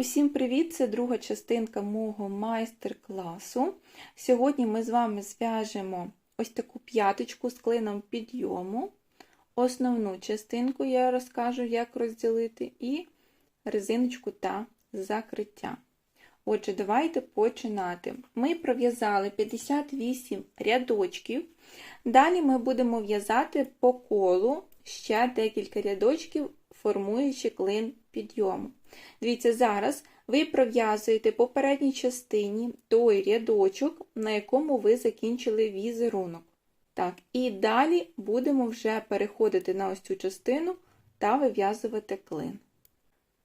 Усім привіт! Це друга частинка мого майстер-класу. Сьогодні ми з вами зв'яжемо ось таку п'яточку з клином підйому. Основну частинку я розкажу, як розділити, і резиночку та закриття. Отже, давайте починати. Ми пров'язали 58 рядочків. Далі ми будемо в'язати по колу ще декілька рядочків, формуючи клин підйому. Дивіться, зараз ви пров'язуєте по передній частині той рядочок, на якому ви закінчили візерунок. Так, І далі будемо вже переходити на ось цю частину та вив'язувати клин.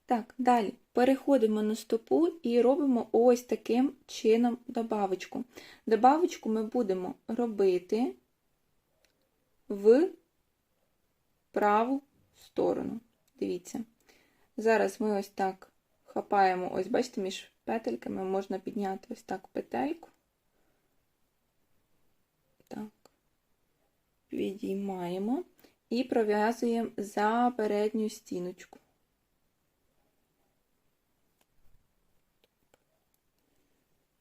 Так, далі переходимо на стопу і робимо ось таким чином добавочку. Добавочку ми будемо робити в праву сторону. Дивіться. Зараз ми ось так хапаємо, ось, бачите, між петельками можна підняти ось так петельку. Так, відіймаємо і пров'язуємо за передню стіночку.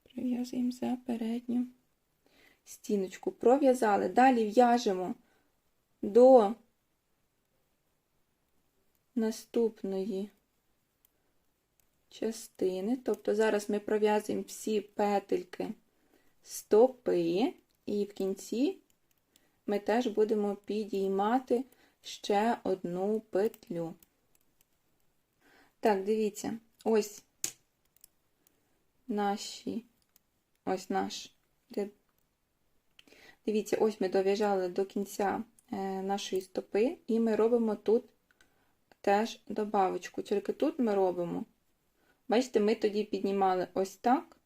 Пров'язуємо за передню стіночку. Пров'язали. Далі в'яжемо до наступної частини, тобто зараз ми пров'язуємо всі петельки стопи, і в кінці ми теж будемо підіймати ще одну петлю. Так, дивіться, ось наші, ось наш Дивіться, ось ми дов'яжали до кінця е, нашої стопи, і ми робимо тут теж добавочку. Тільки тут ми робимо, бачите, ми тоді піднімали ось так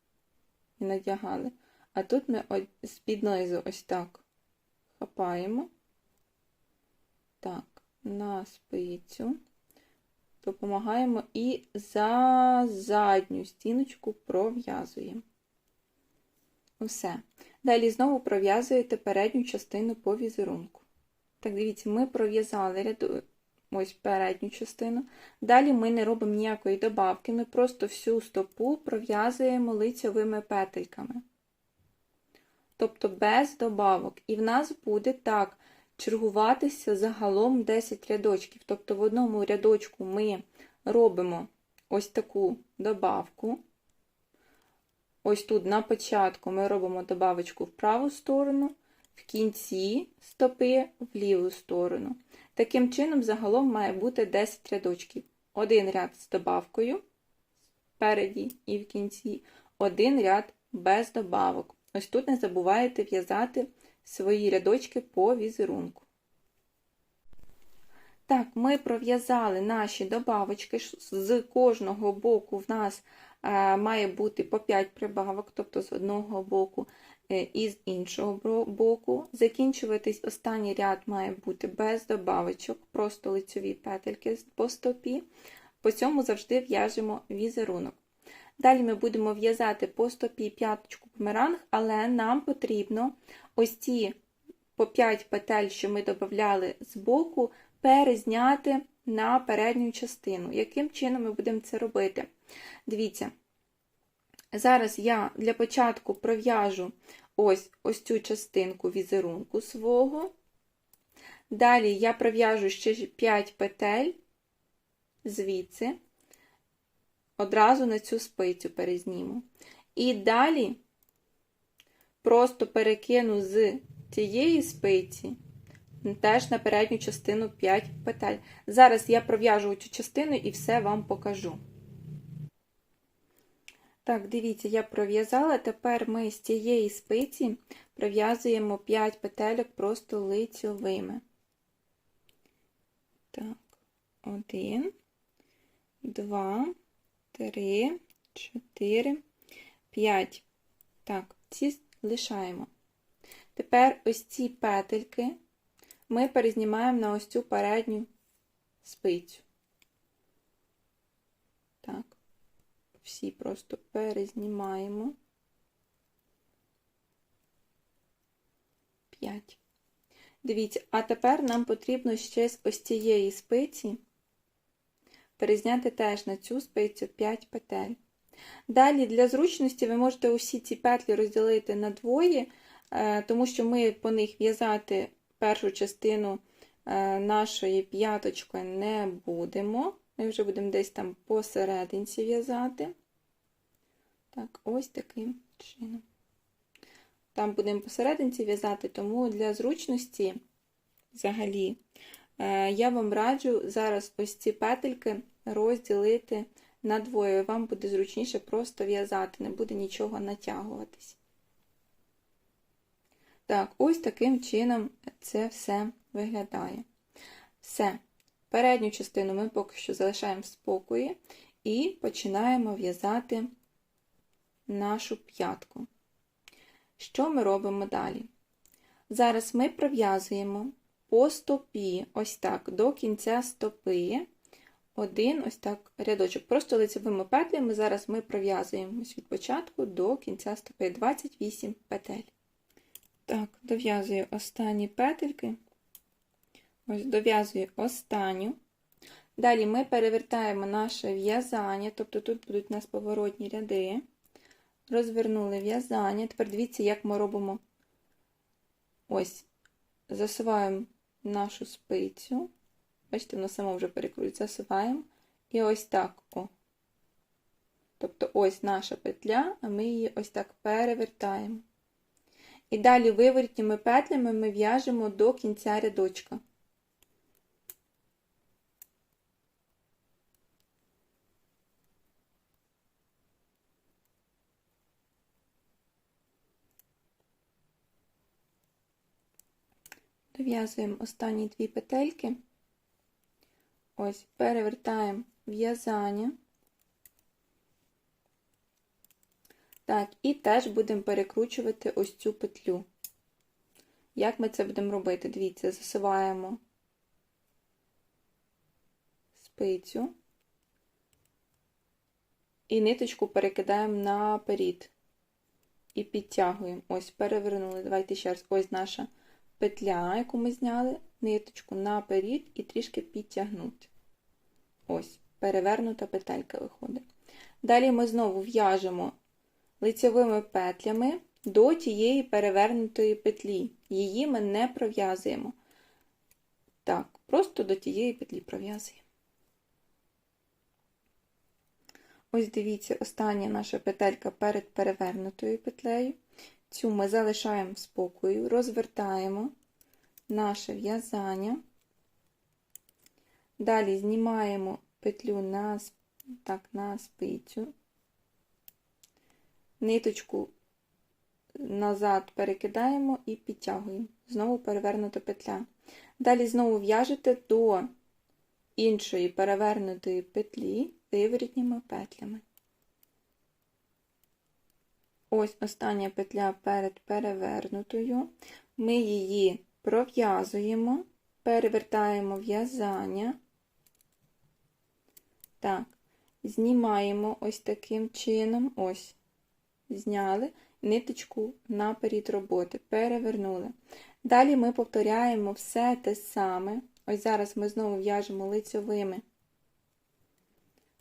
і надягали, а тут ми з-під низу ось так хапаємо, так, на спицю, допомагаємо і за задню стіночку пров'язуємо. Усе. Далі знову пров'язуєте передню частину по візерунку. Так, дивіться, ми пров'язали ряду ось передню частину. Далі ми не робимо ніякої добавки, ми просто всю стопу пров'язуємо лицьовими петельками. Тобто без добавок. І в нас буде так чергуватися загалом 10 рядочків. Тобто в одному рядочку ми робимо ось таку добавку. Ось тут на початку ми робимо добавочку в праву сторону, в кінці стопи в ліву сторону. Таким чином, загалом має бути 10 рядочків. Один ряд з добавкою спереді і в кінці, один ряд без добавок. Ось тут не забувайте в'язати свої рядочки по візерунку. Так, ми пров'язали наші добавочки, з кожного боку в нас е, має бути по 5 прибавок, тобто з одного боку і з іншого боку. Закінчуватись останній ряд має бути без добавочок, просто лицьові петельки по стопі. По цьому завжди в'яжемо візерунок. Далі ми будемо в'язати по стопі п'яточку померанг, але нам потрібно ось ці по 5 петель, що ми додавали з боку, перезняти на передню частину. Яким чином ми будемо це робити? Дивіться, Зараз я для початку пров'яжу ось ось цю частинку візерунку свого. Далі я пров'яжу ще 5 петель звідси, одразу на цю спицю перезніму. І далі просто перекину з цієї спиці теж на передню частину 5 петель. Зараз я пров'яжу цю частину і все вам покажу. Так, дивіться, я пров'язала, тепер ми з цієї спиці пров'язуємо 5 петельок просто лицьовими. Так, один, два, три, чотири, п'ять. Так, ці лишаємо. Тепер ось ці петельки ми перезнімаємо на ось цю передню спицю. Так всі просто перезнімаємо. 5. Дивіться, а тепер нам потрібно ще з ось цієї спиці перезняти теж на цю спицю 5 петель. Далі, для зручності, ви можете усі ці петлі розділити на двоє, е, тому що ми по них в'язати першу частину е, нашої п'яточки не будемо. Ми вже будемо десь там посерединці в'язати. Так, ось таким чином. Там будемо посерединці в'язати, тому для зручності, взагалі, е, я вам раджу зараз ось ці петельки розділити на двоє. Вам буде зручніше просто в'язати, не буде нічого натягуватись. Так, ось таким чином це все виглядає. Все. Передню частину ми поки що залишаємо в спокої і починаємо в'язати нашу п'ятку. Що ми робимо далі? Зараз ми пров'язуємо по стопі, ось так, до кінця стопи, один ось так рядочок. Просто лицевими петлями зараз ми пров'язуємо від початку до кінця стопи 28 петель. Так, дов'язую останні петельки. Ось дов'язую останню. Далі ми перевертаємо наше в'язання, тобто тут будуть у нас поворотні ряди. Розвернули в'язання. Тепер дивіться, як ми робимо ось, засуваємо нашу спицю. Бачите, воно само вже перекрутить, засуваємо. І ось так. о. Тобто ось наша петля, а ми її ось так перевертаємо. І далі виворітніми петлями ми в'яжемо до кінця рядочка. Дов'язуємо останні дві петельки. Ось, перевертаємо в'язання. Так, і теж будемо перекручувати ось цю петлю. Як ми це будемо робити? Дивіться, засуваємо спицю і ниточку перекидаємо наперед. І підтягуємо. Ось, перевернули. Давайте ще раз. Ось наша петля, яку ми зняли, ниточку наперед і трішки підтягнути. Ось, перевернута петелька виходить. Далі ми знову в'яжемо лицевими петлями до тієї перевернутої петлі. Її ми не пров'язуємо. Так, просто до тієї петлі пров'язуємо. Ось дивіться, остання наша петелька перед перевернутою петлею. Цю ми залишаємо в спокою, розвертаємо наше в'язання. Далі знімаємо петлю на, так, на спицю, ниточку назад перекидаємо і підтягуємо. Знову перевернута петля. Далі знову в'яжете до іншої перевернутої петлі виворітніми петлями. Ось остання петля перед перевернутою. Ми її пров'язуємо, перевертаємо в'язання. Так, знімаємо ось таким чином, ось, зняли ниточку наперед роботи, перевернули. Далі ми повторяємо все те саме. Ось зараз ми знову в'яжемо лицьовими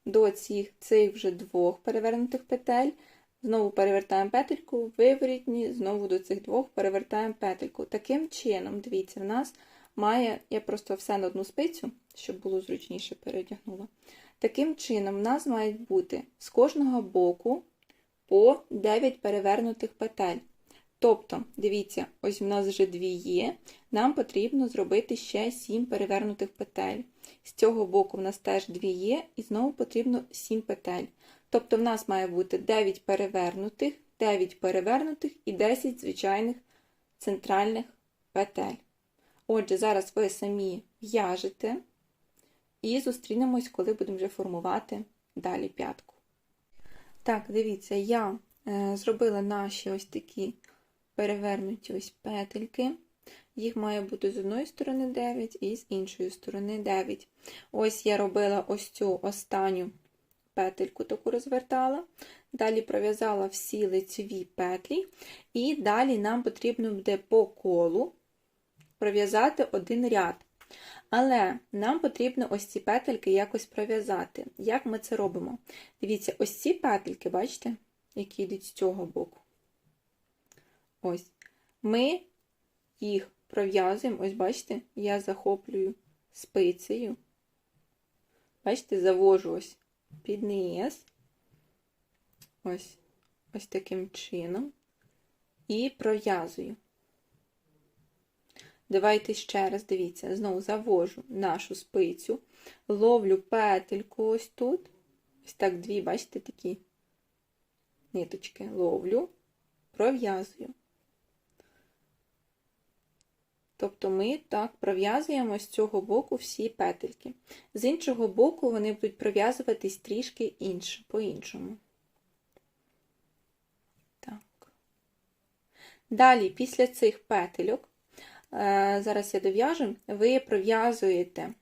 до цих, цих вже двох перевернутих петель. Знову перевертаємо петельку, виворітні, знову до цих двох перевертаємо петельку. Таким чином, дивіться, в нас має, я просто все на одну спицю, щоб було зручніше передягнула. Таким чином, в нас мають бути з кожного боку по 9 перевернутих петель. Тобто, дивіться, ось в нас вже дві є, нам потрібно зробити ще 7 перевернутих петель. З цього боку в нас теж дві є, і знову потрібно 7 петель. Тобто в нас має бути 9 перевернутих, 9 перевернутих і 10 звичайних центральних петель. Отже, зараз ви самі в'яжете і зустрінемось, коли будемо вже формувати далі п'ятку. Так, дивіться, я е, зробила наші ось такі перевернуті ось петельки. Їх має бути з одної сторони 9 і з іншої сторони 9. Ось я робила ось цю останню петельку таку розвертала, далі пров'язала всі лицеві петлі, і далі нам потрібно буде по колу пров'язати один ряд. Але нам потрібно ось ці петельки якось пров'язати. Як ми це робимо? Дивіться, ось ці петельки, бачите, які йдуть з цього боку. Ось. Ми їх пров'язуємо, ось бачите, я захоплюю спицею. Бачите, завожу ось під низ. Ось, ось таким чином. І пров'язую. Давайте ще раз, дивіться, знову завожу нашу спицю, ловлю петельку ось тут. Ось так дві, бачите, такі ниточки ловлю, пров'язую. Тобто ми так пров'язуємо з цього боку всі петельки. З іншого боку, вони будуть пров'язуватись трішки інше, по-іншому. Далі, після цих петельок, е, зараз я дов'яжу, ви пров'язуєте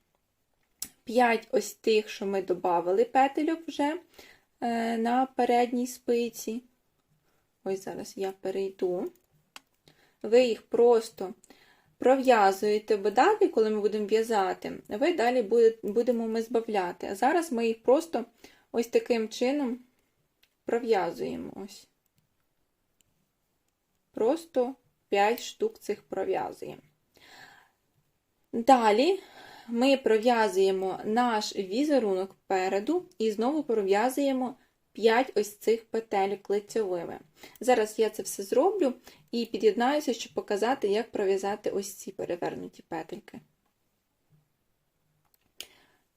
5 ось тих, що ми додали петельок вже е, на передній спиці. Ось зараз я перейду. Ви їх просто пров'язуєте, бо далі, коли ми будемо в'язати, ви далі будемо ми збавляти. А зараз ми їх просто ось таким чином пров'язуємо. ось. Просто 5 штук цих пров'язуємо. Далі ми пров'язуємо наш візерунок переду і знову пров'язуємо 5 ось цих петель лицьовими. Зараз я це все зроблю і під'єднаюся, щоб показати, як пров'язати ось ці перевернуті петельки.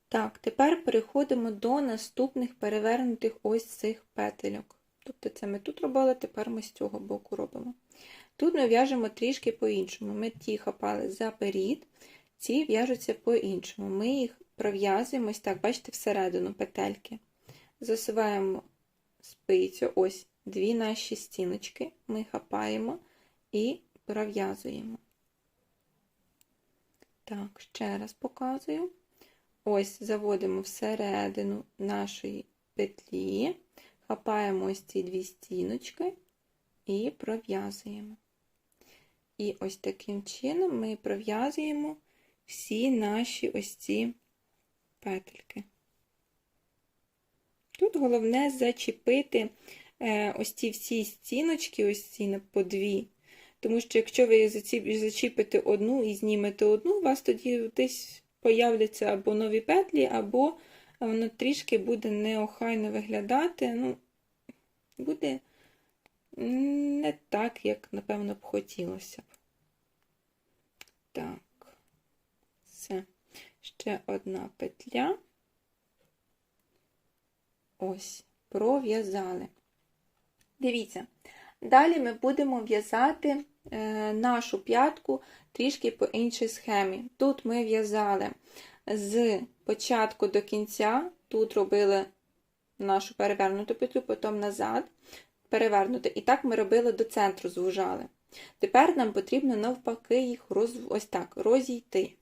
Так, тепер переходимо до наступних перевернутих ось цих петельок. Тобто це ми тут робили, тепер ми з цього боку робимо. Тут ми в'яжемо трішки по-іншому. Ми ті хапали заперед, ці в'яжуться по-іншому. Ми їх пров'язуємо ось так, бачите, всередину петельки. Засуваємо спицю, ось дві наші стіночки, ми хапаємо і пров'язуємо. Так, ще раз показую. Ось заводимо всередину нашої петлі, хапаємо ось ці дві стіночки і пров'язуємо. І ось таким чином ми пров'язуємо всі наші ось ці петельки. Тут головне зачепити е, ось ці всі стіночки, ось ці по дві. Тому що, якщо ви зачіпите одну і знімете одну, у вас тоді десь появляться або нові петлі, або воно трішки буде неохайно виглядати. Ну, буде не так, як, напевно, б хотілося б. Так, все. Ще одна петля. Ось, пров'язали. Дивіться, далі ми будемо в'язати е, нашу п'ятку трішки по іншій схемі. Тут ми в'язали з початку до кінця, тут робили нашу перевернуту петлю, потім назад, перевернути. І так ми робили до центру, звужали. Тепер нам потрібно навпаки їх роз... ось так розійти.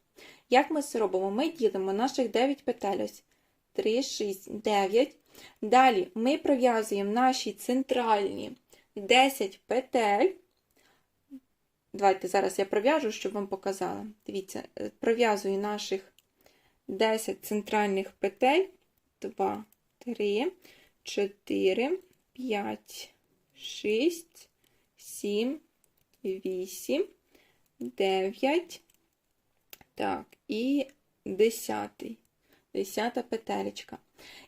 Як ми це робимо? Ми ділимо наших 9 петель. Ось 3, 6, 9. Далі ми пров'язуємо наші центральні 10 петель. Давайте зараз я пров'яжу, щоб вам показала. Дивіться, е, пров'язую наших 10 центральних петель. 2, 3, 4, 5, 6, 7, 8, 9, так, і 10. 10 петелечка.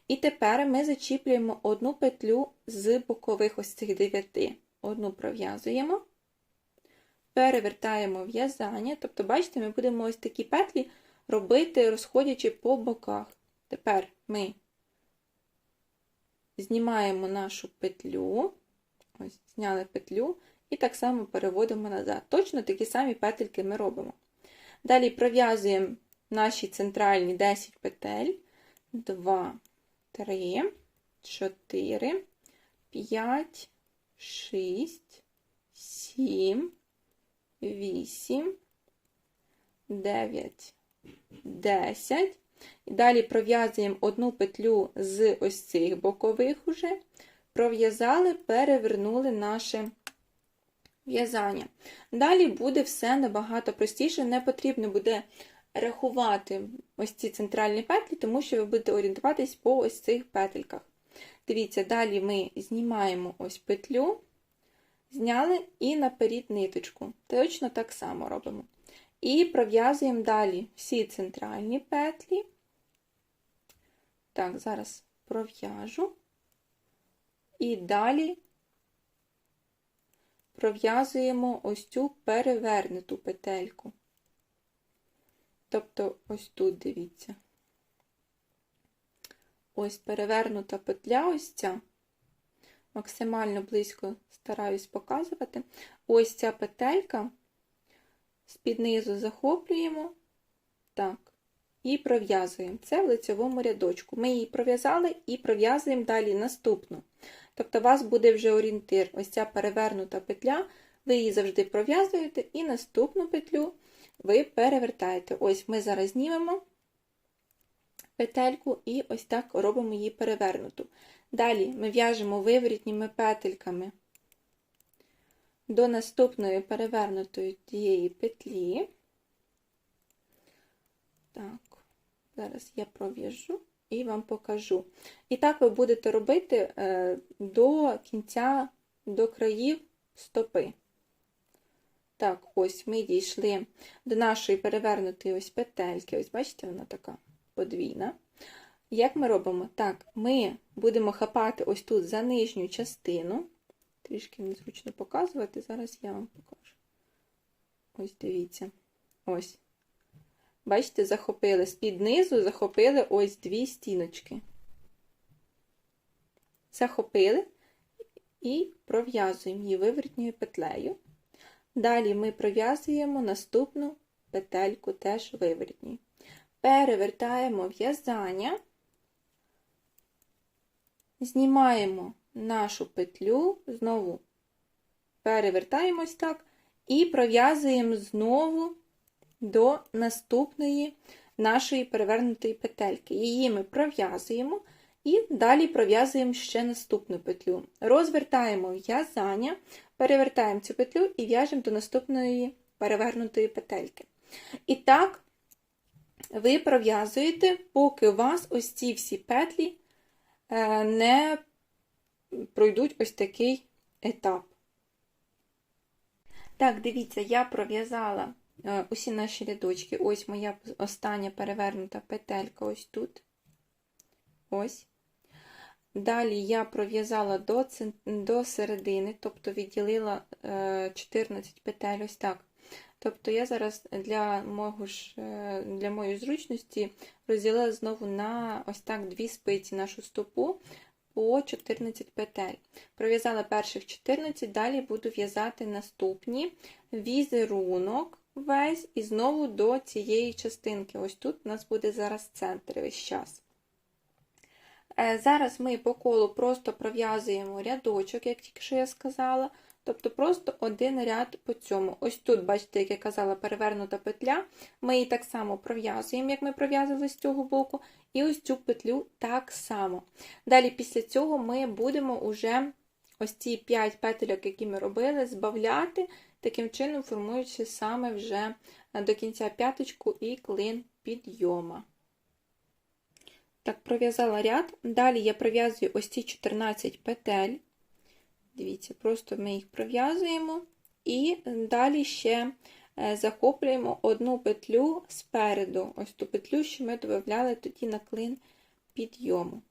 І тепер ми зачіплюємо одну петлю з бокових ось цих 9. Одну пров'язуємо, перевертаємо в'язання. Тобто, бачите, ми будемо ось такі петлі робити, розходячи по боках. Тепер ми знімаємо нашу петлю, ось, зняли петлю, і так само переводимо назад. Точно такі самі петельки ми робимо. Далі пров'язуємо наші центральні 10 петель, 2, 3, 4, 5, 6, 7, 8, 9, 10. І далі пров'язуємо одну петлю з ось цих бокових уже, пров'язали, перевернули наше в'язання. Далі буде все набагато простіше, не потрібно буде рахувати ось ці центральні петлі, тому що ви будете орієнтуватись по ось цих петельках. Дивіться, далі ми знімаємо ось петлю, зняли і наперед ниточку. Точно так само робимо. І пров'язуємо далі всі центральні петлі. Так, зараз пров'яжу. І далі пров'язуємо ось цю перевернуту петельку. Тобто, ось тут дивіться. Ось перевернута петля, ось ця. Максимально близько стараюсь показувати. Ось ця петелька з-під низу захоплюємо, так, і пров'язуємо. Це в лицевому рядочку. Ми її пров'язали і пров'язуємо далі наступну. Тобто, у вас буде вже орієнтир, ось ця перевернута петля, ви її завжди пров'язуєте, і наступну петлю ви перевертаєте. Ось ми зараз знімемо петельку і ось так робимо її перевернуту. Далі ми в'яжемо виворітніми петельками до наступної перевернутої тієї петлі. Так, зараз я пров'яжу і вам покажу. І так ви будете робити е, до кінця, до країв стопи. Так, ось ми дійшли до нашої перевернутої ось петельки. Ось, бачите, вона така подвійна. Як ми робимо? Так, ми будемо хапати ось тут за нижню частину. Трішки незручно показувати, зараз я вам покажу. Ось дивіться. Ось. Бачите, захопили з-під низу, захопили ось дві стіночки. Захопили і пров'язуємо її виворотньою петлею. Далі ми пров'язуємо наступну петельку теж виворотньою. Перевертаємо в'язання, знімаємо нашу петлю, знову перевертаємось так, і пров'язуємо знову до наступної нашої перевернутої петельки. Її ми пров'язуємо і далі пров'язуємо ще наступну петлю. Розвертаємо в'язання, перевертаємо цю петлю і в'яжемо до наступної перевернутої петельки. І так, ви пров'язуєте, поки у вас ось ці всі петлі е, не пройдуть ось такий етап. Так, дивіться, я пров'язала е, усі наші рядочки. Ось моя остання перевернута петелька ось тут. Ось. Далі я пров'язала до до середини, тобто відділила 14 е, петель ось так. Тобто я зараз для мого ж, е, для моєї зручності розділила знову на ось так дві спиці нашу стопу по 14 петель. Пров'язала перших 14, далі буду в'язати наступні візерунок весь і знову до цієї частинки. Ось тут у нас буде зараз центр весь час. Е, зараз ми по колу просто пров'язуємо рядочок, як тільки що я сказала. Тобто просто один ряд по цьому. Ось тут, бачите, як я казала, перевернута петля. Ми її так само пров'язуємо, як ми пров'язали з цього боку, і ось цю петлю так само. Далі, після цього, ми будемо вже ось ці 5 петельок, які ми робили, збавляти, таким чином формуючи саме вже до кінця п'яточку і клин підйома. Так, пров'язала ряд. Далі я пров'язую ось ці 14 петель. Дивіться, просто ми їх пров'язуємо і далі ще е, захоплюємо одну петлю спереду, ось ту петлю, що ми додавали тоді на клин підйому.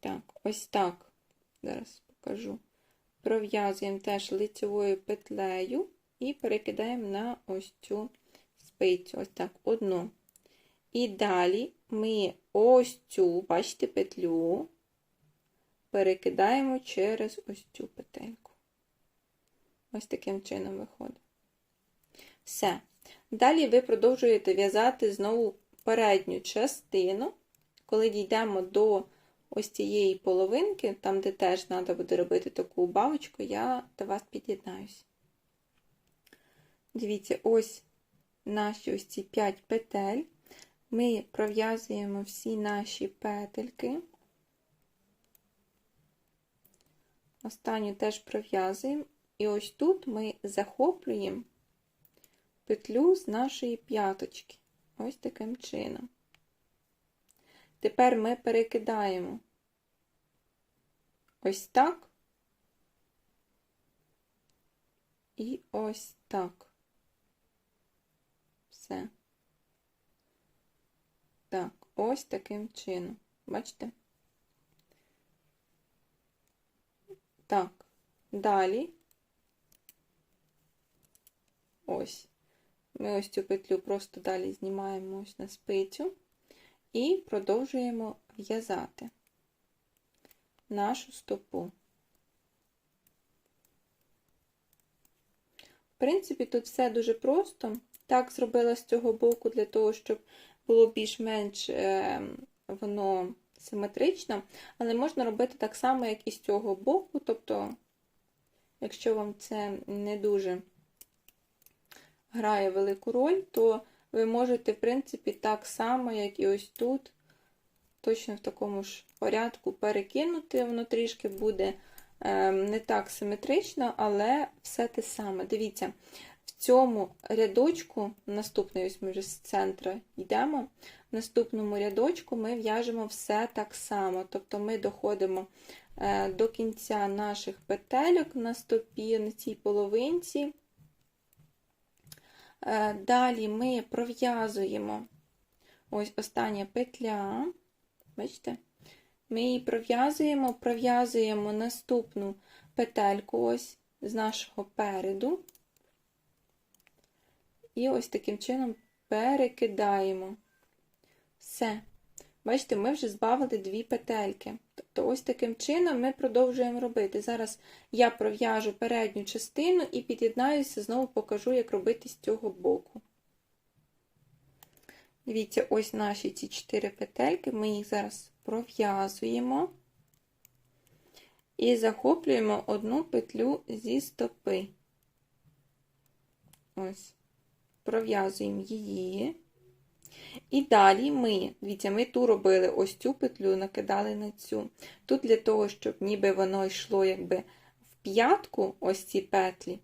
Так, ось так, зараз покажу. Пров'язуємо теж лицевою петлею і перекидаємо на ось цю спицю, ось так, одну. І далі ми ось цю, бачите, петлю перекидаємо через ось цю петельку. Ось таким чином виходить. Все. Далі ви продовжуєте в'язати знову передню частину, коли дійдемо до ось цієї половинки, там, де теж треба буде робити таку бабочку, я до вас під'єднаюсь. Дивіться, ось наші ось ці 5 петель. Ми пров'язуємо всі наші петельки. Останню теж пров'язуємо. І ось тут ми захоплюємо петлю з нашої п'яточки. Ось таким чином. Тепер ми перекидаємо ось так і ось так. Все. Так, ось таким чином. Бачите? Так, далі. Ось. Ми ось цю петлю просто далі знімаємо ось на спицю і продовжуємо в'язати нашу стопу. В принципі, тут все дуже просто. Так зробила з цього боку, для того, щоб було більш-менш е, воно симетрично, але можна робити так само, як і з цього боку. Тобто, якщо вам це не дуже грає велику роль, то ви можете, в принципі, так само, як і ось тут, точно в такому ж порядку перекинути, воно трішки буде е, не так симетрично, але все те саме. Дивіться, в цьому рядочку, наступний ось ми вже з центра йдемо, в наступному рядочку ми в'яжемо все так само. Тобто ми доходимо е, до кінця наших петельок на стопі, на цій половинці. Е, далі ми пров'язуємо ось остання петля. Бачите? Ми її пров'язуємо, пров'язуємо наступну петельку ось з нашого переду. І ось таким чином перекидаємо. Все. Бачите, ми вже збавили дві петельки. Тобто, ось таким чином ми продовжуємо робити. Зараз я пров'яжу передню частину і під'єднаюся, знову покажу, як робити з цього боку. Дивіться, ось наші ці чотири петельки, ми їх зараз пров'язуємо і захоплюємо одну петлю зі стопи. Ось, пров'язуємо її. І далі ми, дивіться, ми ту робили ось цю петлю, накидали на цю. Тут для того, щоб ніби воно йшло якби в п'ятку, ось ці петлі,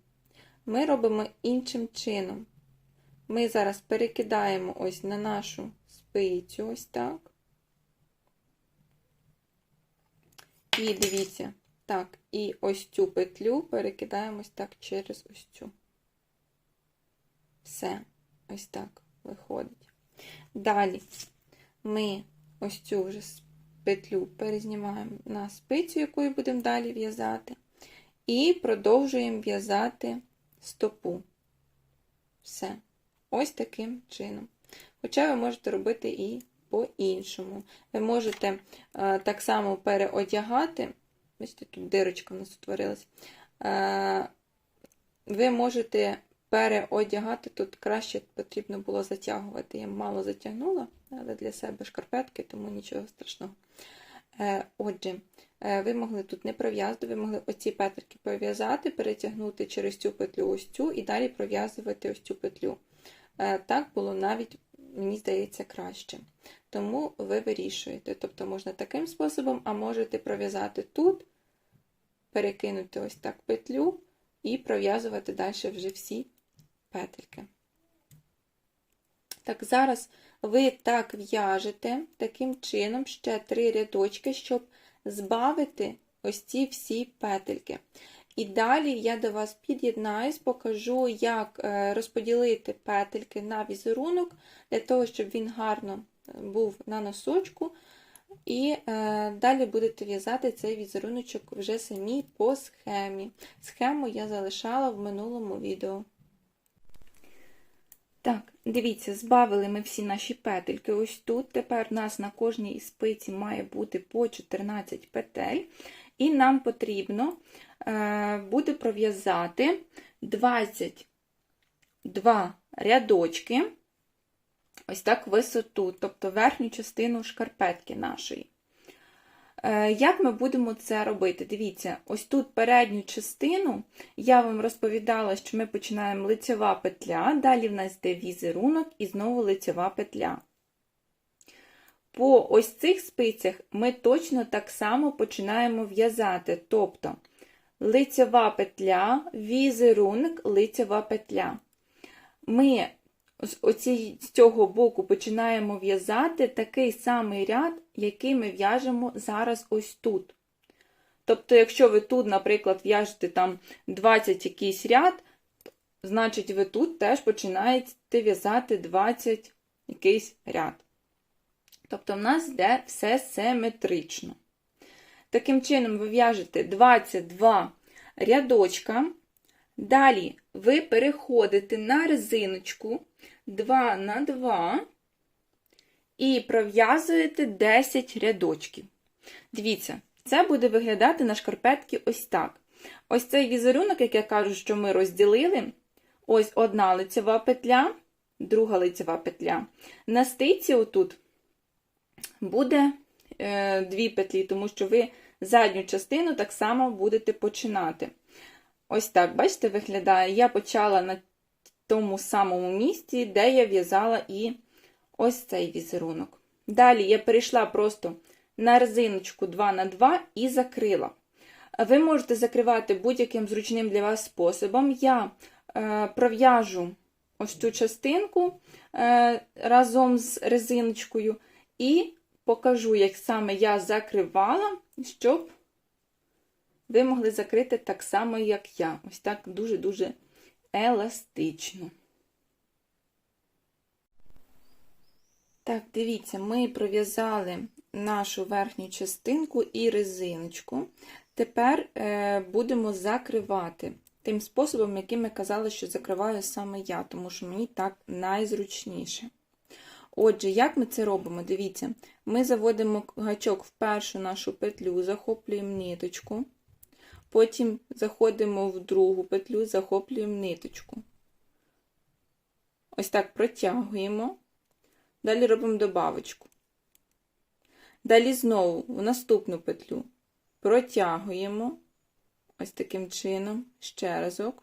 ми робимо іншим чином. Ми зараз перекидаємо ось на нашу спицю, ось так. І дивіться, так, і ось цю петлю перекидаємо ось так через ось цю. Все, ось так виходить. Далі ми ось цю вже петлю перезнімаємо на спицю, якою будемо далі в'язати, і продовжуємо в'язати стопу. Все. Ось таким чином. Хоча ви можете робити і по-іншому. Ви можете е, так само переодягати, бачите, тут дирочка в нас утворилась. Е, ви можете переодягати, тут краще потрібно було затягувати. Я мало затягнула, але для себе шкарпетки, тому нічого страшного. Е, отже, е, ви могли тут не пров'язати, ви могли оці петельки пов'язати, перетягнути через цю петлю ось цю і далі пров'язувати ось цю петлю. Е, так було навіть, мені здається, краще. Тому ви вирішуєте. Тобто можна таким способом, а можете пров'язати тут, перекинути ось так петлю і пров'язувати далі вже всі петельки. Так, зараз ви так в'яжете, таким чином ще три рядочки, щоб збавити ось ці всі петельки. І далі я до вас під'єднаюсь, покажу, як е, розподілити петельки на візерунок, для того, щоб він гарно е, був на носочку. І е, далі будете в'язати цей візеруночок вже самі по схемі. Схему я залишала в минулому відео. Так, дивіться, збавили ми всі наші петельки. Ось тут. Тепер у нас на кожній спиці має бути по 14 петель. І нам потрібно е, буде пров'язати 22 рядочки, ось так висоту, тобто верхню частину шкарпетки нашої. Е, як ми будемо це робити? Дивіться, ось тут передню частину я вам розповідала, що ми починаємо лицьова петля, далі в нас йде візерунок і знову лицьова петля. По ось цих спицях ми точно так само починаємо в'язати. Тобто лицьова петля, візерунок, лицьова петля. Ми з цього боку починаємо в'язати такий самий ряд, який ми в'яжемо зараз ось тут. Тобто, якщо ви тут, наприклад, в'яжете там 20 якийсь ряд, значить ви тут теж починаєте в'язати 20 якийсь ряд. Тобто, в нас йде все симетрично. Таким чином, ви в'яжете 22 рядочка. Далі ви переходите на резиночку 2 на 2 і пров'язуєте 10 рядочків. Дивіться, це буде виглядати на шкарпетки ось так. Ось цей візерунок, як я кажу, що ми розділили. Ось одна лицева петля, друга лицева петля. На стиці отут буде е, дві петлі, тому що ви задню частину так само будете починати. Ось так, бачите, виглядає. Я почала на тому самому місці, де я в'язала і ось цей візерунок. Далі я перейшла просто на резиночку 2 на 2 і закрила. Ви можете закривати будь-яким зручним для вас способом. Я е, пров'яжу ось цю частинку е, разом з резиночкою і покажу, як саме я закривала, щоб ви могли закрити так само, як я. Ось так дуже-дуже еластично. Так, дивіться, ми пров'язали нашу верхню частинку і резиночку. Тепер е, будемо закривати тим способом, яким я казала, що закриваю саме я, тому що мені так найзручніше. Отже, як ми це робимо? Дивіться, ми заводимо гачок в першу нашу петлю, захоплюємо ниточку, потім заходимо в другу петлю, захоплюємо ниточку. Ось так протягуємо, далі робимо добавочку. Далі знову в наступну петлю протягуємо ось таким чином, ще разок,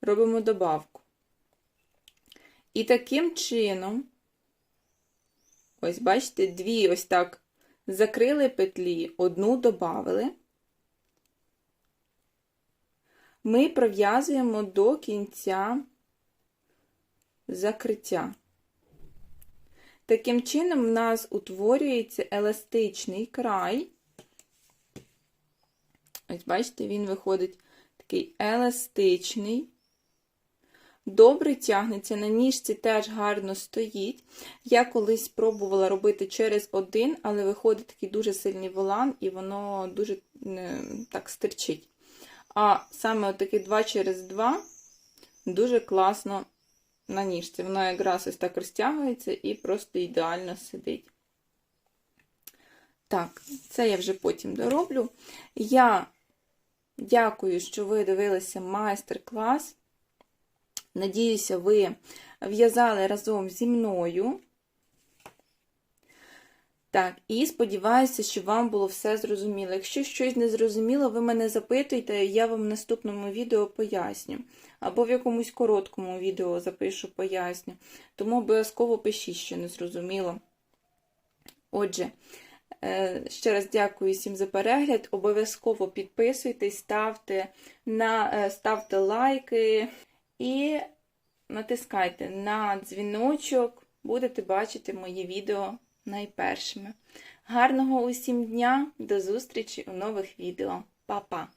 робимо добавку. І таким чином, ось, бачите, дві ось так закрили петлі, одну додали. Ми пров'язуємо до кінця закриття. Таким чином, в нас утворюється еластичний край. Ось, бачите, він виходить такий еластичний. Добре тягнеться, на ніжці теж гарно стоїть. Я колись пробувала робити через один, але виходить такий дуже сильний волан, і воно дуже не, так стирчить. А саме отакий 2 через 2 дуже класно на ніжці. Воно якраз ось так розтягується і просто ідеально сидить. Так, це я вже потім дороблю. Я дякую, що ви дивилися майстер-клас. Надіюся, ви в'язали разом зі мною. Так, і сподіваюся, що вам було все зрозуміло. Якщо щось не зрозуміло, ви мене запитуйте, я вам в наступному відео поясню. Або в якомусь короткому відео запишу поясню. Тому обов'язково пишіть, що не зрозуміло. Отже, е, ще раз дякую всім за перегляд. Обов'язково підписуйтесь, ставте, на, е, ставте лайки. І натискайте на дзвіночок, будете бачити мої відео найпершими. Гарного усім дня, до зустрічі у нових відео. Па-па!